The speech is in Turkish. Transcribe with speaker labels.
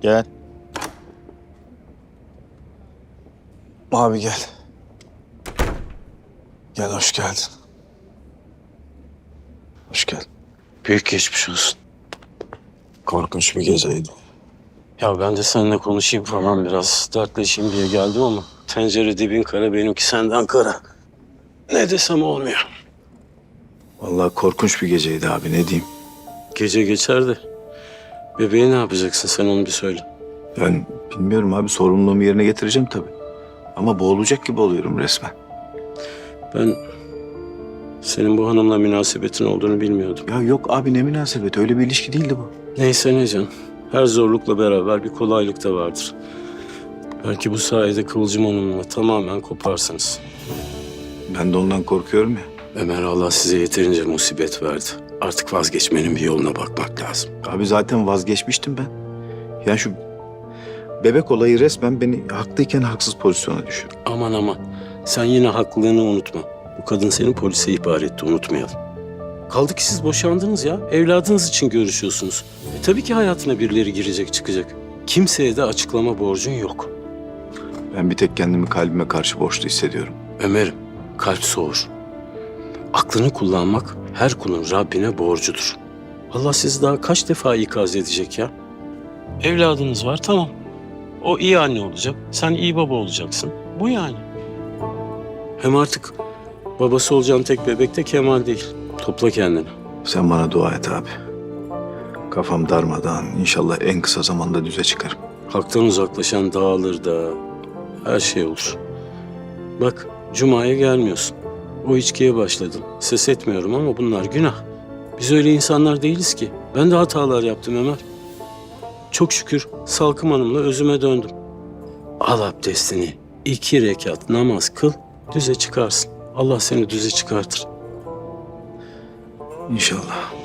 Speaker 1: Gel. Abi gel. Gel hoş geldin. Hoş geldin.
Speaker 2: Büyük geçmiş olsun.
Speaker 1: Korkunç bir geceydi.
Speaker 2: Ya ben de seninle konuşayım falan biraz. Dertleşeyim diye geldim ama tencere dibin kara benimki senden kara. Ne desem olmuyor.
Speaker 1: Vallahi korkunç bir geceydi abi ne diyeyim.
Speaker 2: Gece geçer de bebeği ne yapacaksın sen onu bir söyle.
Speaker 1: Ben bilmiyorum abi sorumluluğumu yerine getireceğim tabii. Ama boğulacak gibi oluyorum resmen.
Speaker 2: Ben senin bu hanımla münasebetin olduğunu bilmiyordum.
Speaker 1: Ya yok abi ne münasebet öyle bir ilişki değildi bu.
Speaker 2: Neyse ne can. Her zorlukla beraber bir kolaylık da vardır. Belki bu sayede Kıvılcım Hanım'la tamamen koparsınız.
Speaker 1: Ben de ondan korkuyorum ya.
Speaker 2: Ömer Allah size yeterince musibet verdi. Artık vazgeçmenin bir yoluna bakmak lazım.
Speaker 1: Abi zaten vazgeçmiştim ben. Ya şu bebek olayı resmen beni haklıyken haksız pozisyona düşürdü.
Speaker 2: Aman aman. Sen yine haklılığını unutma. Bu kadın seni polise ihbar etti unutmayalım. Kaldı ki siz boşandınız ya. Evladınız için görüşüyorsunuz. E tabii ki hayatına birileri girecek çıkacak. Kimseye de açıklama borcun yok.
Speaker 1: Ben bir tek kendimi kalbime karşı borçlu hissediyorum.
Speaker 2: Ömer'im kalp soğur. Aklını kullanmak her kulun Rabbine borcudur. Allah sizi daha kaç defa ikaz edecek ya? Evladınız var tamam. O iyi anne olacak. Sen iyi baba olacaksın. Bu yani. Hem artık babası olacağın tek bebek de Kemal değil. Topla kendini.
Speaker 1: Sen bana dua et abi. Kafam darmadan inşallah en kısa zamanda düze çıkarım.
Speaker 2: Haktan uzaklaşan dağılır da her şey olur. Bak Cuma'ya gelmiyorsun. O içkiye başladın. Ses etmiyorum ama bunlar günah. Biz öyle insanlar değiliz ki. Ben de hatalar yaptım Ömer. Çok şükür Salkım Hanım'la özüme döndüm. Al abdestini. iki rekat namaz kıl. Düze çıkarsın. Allah seni düze çıkartır.
Speaker 1: İnşallah.